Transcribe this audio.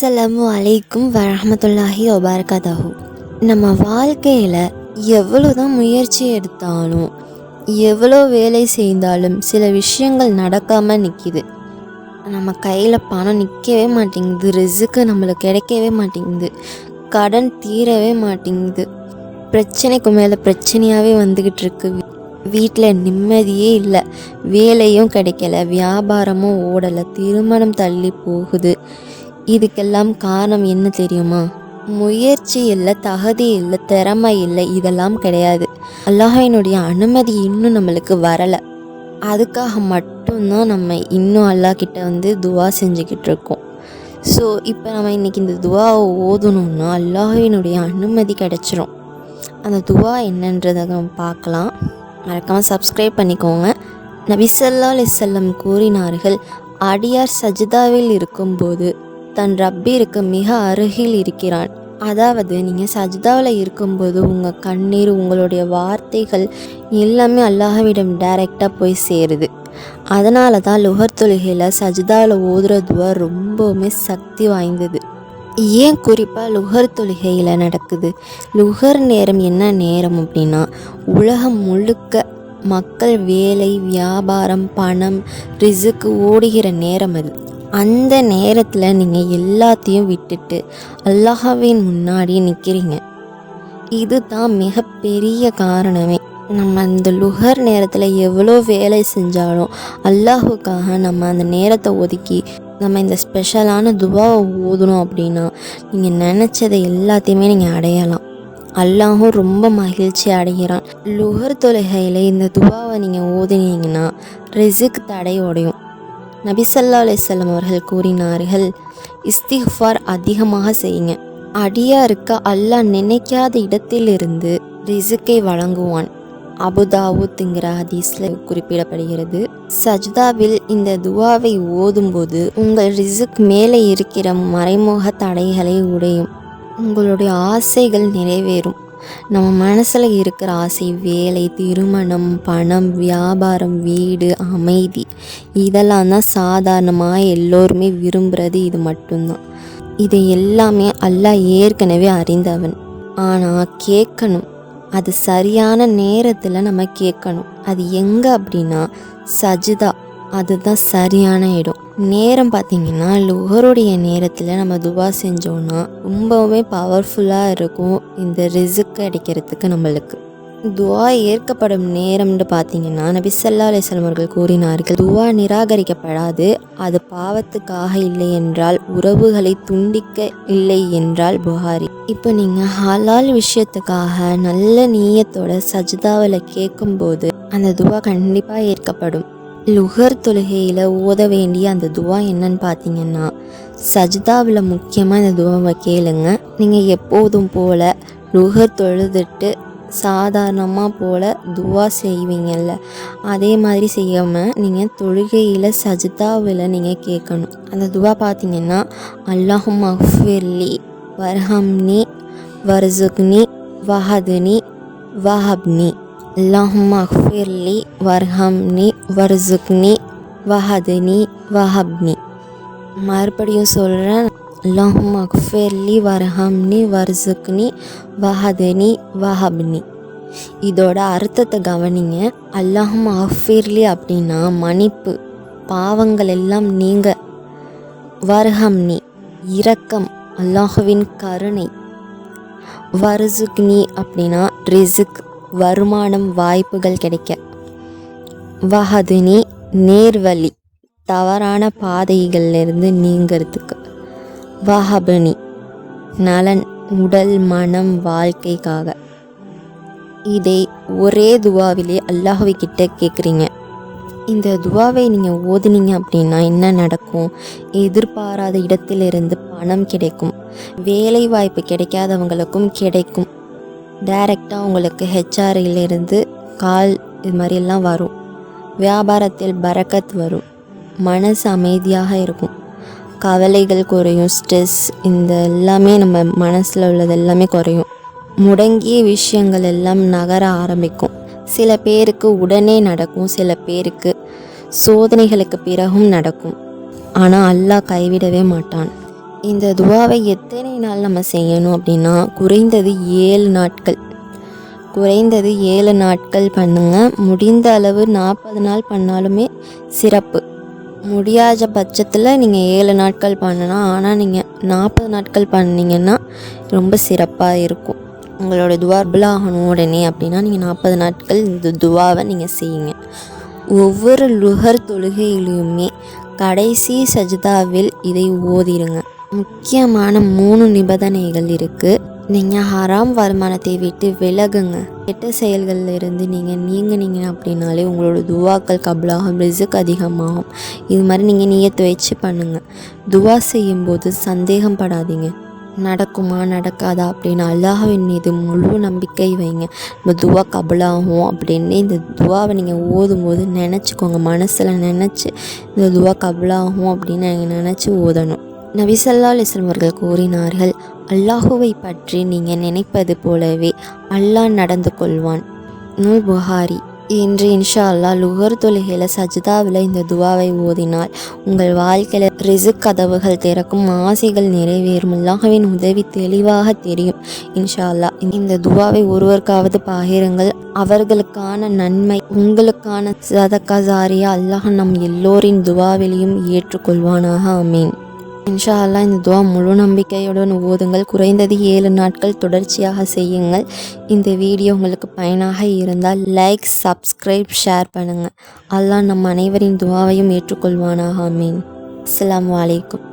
அஸ்ஸலாமு அலைக்கும் வரமத்துல்லாஹி ஒபார்கதாஹு நம்ம வாழ்க்கையில் எவ்வளோ தான் முயற்சி எடுத்தாலும் எவ்வளோ வேலை செய்தாலும் சில விஷயங்கள் நடக்காமல் நிற்கிது நம்ம கையில் பணம் நிற்கவே மாட்டேங்குது ரிசுக்கு நம்மளுக்கு கிடைக்கவே மாட்டேங்குது கடன் தீரவே மாட்டேங்குது. பிரச்சனைக்கு மேலே பிரச்சனையாகவே வந்துக்கிட்டு இருக்கு. வீட்டில் நிம்மதியே இல்லை வேலையும் கிடைக்கல வியாபாரமும் ஓடலை திருமணம் தள்ளி போகுது. இதுக்கெல்லாம் காரணம் என்ன தெரியுமா? முயற்சி இல்லை தகுதி இல்லை திறமை இல்லை இதெல்லாம் கிடையாது. அல்லாஹினுடைய அனுமதி இன்னும் நம்மளுக்கு வரலை. அதுக்காக மட்டும்தான் நம்ம இன்னும் அல்லாஹ் கிட்ட வந்து துவா செஞ்சுக்கிட்டு இருக்கோம். ஸோ இப்போ நம்ம இன்றைக்கி இந்த துவாவை ஓதணும்னா அல்லாஹினுடைய அனுமதி கிடச்சிரும். அந்த துவா என்னன்றதை நம்ம பார்க்கலாம். மறக்காமல் சப்ஸ்கிரைப் பண்ணிக்கோங்க. நபிசல்லா அலிசல்லம் கூறினார்கள் அடியார் சஜிதாவில் இருக்கும்போது தன் ரப்பீருக்கு மிக அருகில் இருக்கிறான். அதாவது நீங்கள் சஜிதாவில் இருக்கும்போது உங்கள் கண்ணீர் உங்களுடைய வார்த்தைகள் எல்லாமே அல்லாஹ்விடம் டைரெக்டாக போய் சேருது. அதனால தான் லுகர் தொழுகையில் சஜிதாவில் ஓதுற துவா ரொம்பவுமே சக்தி வாய்ந்தது. ஏன் குறிப்பாக லுகர் தொழுகையில் நடக்குது? லுகர் நேரம் என்ன நேரம் அப்படின்னா உலகம் முழுக்க மக்கள் வேலை வியாபாரம் பணம் ரிசுக்கு ஓடுகிற நேரம் அது. அந்த நேரத்தில் நீங்கள் எல்லாத்தையும் விட்டுட்டு அல்லாஹாவின் முன்னாடி நிற்கிறீங்க இதுதான் மிகப்பெரிய காரணமே. நம்ம அந்த லுகர் நேரத்தில் எவ்வளோ வேலை செஞ்சாலும் அல்லாஹுக்காக நம்ம அந்த நேரத்தை ஒதுக்கி நம்ம இந்த ஸ்பெஷலான துவாவை ஓதணும் அப்படின்னா நீங்கள் நினச்சதை எல்லாத்தையுமே நீங்கள் அடையலாம். அல்லாஹும் ரொம்ப மகிழ்ச்சி அடைகிறான். லுகர் தொழுகையில் இந்த துவாவை நீங்கள் ஓதுனீங்கன்னா ரிசுக் தடை உடையும். நபிசல்லா அலிசல்லம் அவர்கள் கூறினார்கள் இஸ்திஃபார் அதிகமாக செய்யுங்க. அடியாருக்கு அல்லாஹ் நினைக்காத இடத்திலிருந்து ரிசுக்கை வழங்குவான். அபுதாவுத்துங்கிற ஹதீஸில் குறிப்பிடப்படுகிறது சஜ்தாவில் இந்த துவாவை ஓதும்போது உங்கள் ரிசுக் மேலே இருக்கிற மறைமுக தடைகளை உடையும். உங்களுடைய ஆசைகள் நிறைவேறும். நம்ம மனசில் இருக்கிற ஆசை வேலை திருமணம் பணம் வியாபாரம் வீடு அமைதி இதெல்லாம் தான் சாதாரணமாக எல்லோருமே விரும்புகிறது இது மட்டும்தான். இதை எல்லாமே அல்லா ஏற்கனவே அறிந்தவன். ஆனால் கேட்கணும். அது சரியான நேரத்தில் நம்ம கேட்கணும். அது எங்கே அப்படின்னா சஜிதா அதுதான் சரியான இடம். நேரம் பார்த்திங்கன்னா லுகருடைய நேரத்தில் நம்ம துவா செஞ்சோன்னா ரொம்பவுமே பவர்ஃபுல்லாக இருக்கும் இந்த ரிசுக் அடிக்கிறதுக்கு நம்மளுக்கு. துவா ஏற்கப்படும் நேரம்னு பார்த்தீங்கன்னா நபிசல்லா அலிஸ்லாம் அவர்கள் கூறினார்கள் துவா நிராகரிக்கப்படாது அது பாவத்துக்காக இல்லை என்றால் உறவுகளை துண்டிக்க இல்லை என்றால் புகாரி. இப்போ நீங்கள் ஹலால் விஷயத்துக்காக நல்ல நீயத்தோட சஜிதாவில் கேட்கும்போது அந்த துவா கண்டிப்பாக ஏற்கப்படும். லுகர் தொழுகையில் ஓத வேண்டிய அந்த துவா என்னன்னு பார்த்தீங்கன்னா சஜிதாவில் முக்கியமாக இந்த துவாவை கேளுங்க. நீங்கள் எப்போதும் போல் லுகர் தொழுதுட்டு சாதாரணமாக போல் துவா செய்வீங்கல்ல அதே மாதிரி செய்யாமல் நீங்கள் தொழுகையில் சஜிதாவில் நீங்கள் கேட்கணும் அந்த துவா பார்த்தீங்கன்னா அல்லாஹும் அஃபிர்லி வர்ஹம்னி வர்சுக்னி வஹதுனி வஹப்னி அல்லாஹும் அஃபிர்லி வர்ஹம்னி வர்சுக்னி வஹதுனி வஹப்னி மறுபடியும் சொல்கிறேன் அல்லாஹும் அக்ஃபர்லி வர்ஹம்னி வர்சுக்னி வஹதனி வஹப்னி இதோட அர்த்தத்தை கவனிங்க அல்லாஹும் அஃபீர்லி அப்படின்னா மன்னிப்பு பாவங்கள் எல்லாம் நீங்க வர்ஹம்னி இரக்கம் அல்லாஹுவின் கருணை வர்சுக்னி அப்படின்னா ரிசுக் வருமானம் வாய்ப்புகள் கிடைக்க. வஹதுனி நேர்வழி தவறான பாதைகளிலிருந்து நீங்கிறதுக்கு. வஹபனி நலன் உடல் மனம் வாழ்க்கைக்காக. இதை ஒரே துவாவிலே அல்லாஹுவை கிட்ட கேட்குறீங்க இந்த துவாவை நீங்கள் ஓதுனீங்க அப்படின்னா என்ன நடக்கும்? எதிர்பாராத இடத்திலிருந்து பணம் கிடைக்கும். வேலை வாய்ப்பு கிடைக்காதவங்களுக்கும் கிடைக்கும். டைரெக்டாக உங்களுக்கு ஹெச்ஆர்இலேருந்து கால் இது மாதிரிலாம் வரும். வியாபாரத்தில் பரக்கத் வரும். மனசு அமைதியாக இருக்கும். கவலைகள் குறையும். ஸ்ட்ரெஸ் இந்த எல்லாமே நம்ம மனசில் உள்ளது எல்லாமே குறையும். முடங்கிய விஷயங்கள் எல்லாம் நகர ஆரம்பிக்கும். சில பேருக்கு உடனே நடக்கும். சில பேருக்கு சோதனைகளுக்கு பிறகும் நடக்கும். ஆனால் அல்லாஹ் கைவிடவே மாட்டான். இந்த துவாவை எத்தனை நாள் நம்ம செய்யணும் அப்படின்னா குறைந்தது ஏழு நாட்கள். குறைந்தது ஏழு நாட்கள் பண்ணுங்கள் முடிந்த அளவு நாற்பது நாள் பண்ணாலுமே சிறப்பு. முடியாத பட்சத்தில் நீங்கள் ஏழு நாட்கள் பண்ணலாம். ஆனால் நீங்கள் நாற்பது நாட்கள் பண்ணீங்கன்னா ரொம்ப சிறப்பாக இருக்கும். உங்களோட துவார்பில் ஆகணும் உடனே அப்படின்னா நீங்கள் நாற்பது நாட்கள் இந்த துவாவை நீங்கள் செய்யுங்க. ஒவ்வொரு லுகர் தொழுகையிலையுமே கடைசி சஜிதாவில் இதை ஓதிடுங்க முக்கியமான மூணு நிபந்தனைகள் இருக்குது நீங்கள் ஹராம் வருமானத்தை விட்டு விலகுங்க. கெட்ட செயல்களில் இருந்து நீங்கள் நீங்கினீங்க அப்படின்னாலே உங்களோட துவாக்கள் கபலாகும் ரிசுக் அதிகமாகும். இது மாதிரி நீங்கள் நீங்கள் துவைச்சி பண்ணுங்கள் துவா செய்யும்போது சந்தேகம் படாதீங்க. நடக்குமா நடக்காதா அப்படின்னு அல்லாஹின் மீது முழு நம்பிக்கை வைங்க. நம்ம துவா கபலாகும் அப்படின்னு இந்த துவாவை நீங்கள் ஓதும்போது நினச்சிக்கோங்க. மனசில் நினச்சி இந்த துவா கபலாகும் அப்படின்னு நீங்கள் நினச்சி ஓதணும். நபிசல்லா அலிஸ்லம் அவர்கள் கூறினார்கள் அல்லாஹுவை பற்றி நீங்கள் நினைப்பது போலவே அல்லாஹ் நடந்து கொள்வான். நூல் புகாரி இன்று இன்ஷா அல்லா லுகர் தொழுகையில் சஜிதாவில் இந்த துவாவை ஓதினால் உங்கள் வாழ்க்கையில் ரிசுக் கதவுகள் திறக்கும் ஆசைகள் நிறைவேறும் அல்லாஹவின் உதவி தெளிவாக தெரியும். இன்ஷா அல்லா இந்த துவாவை ஒருவருக்காவது பகிருங்கள். அவர்களுக்கான நன்மை உங்களுக்கான சதக்கா ஜாரியா அல்லாஹ் நம் எல்லோரின் துவாவிலையும் ஏற்றுக்கொள்வானாக. அமீன் இன்ஷா அல்லாஹ் இந்த துவா முழு நம்பிக்கையுடன் ஓதுங்கள். குறைந்தது ஏழு நாட்கள் தொடர்ச்சியாக செய்யுங்கள். இந்த வீடியோ உங்களுக்கு பயனாக இருந்தால் லைக் சப்ஸ்கிரைப் ஷேர் பண்ணுங்கள் அல்லாஹ் நம் அனைவரின் துவாவையும் ஏற்றுக்கொள்வானாக. அமீன் அஸ்லாம் வலைக்கம்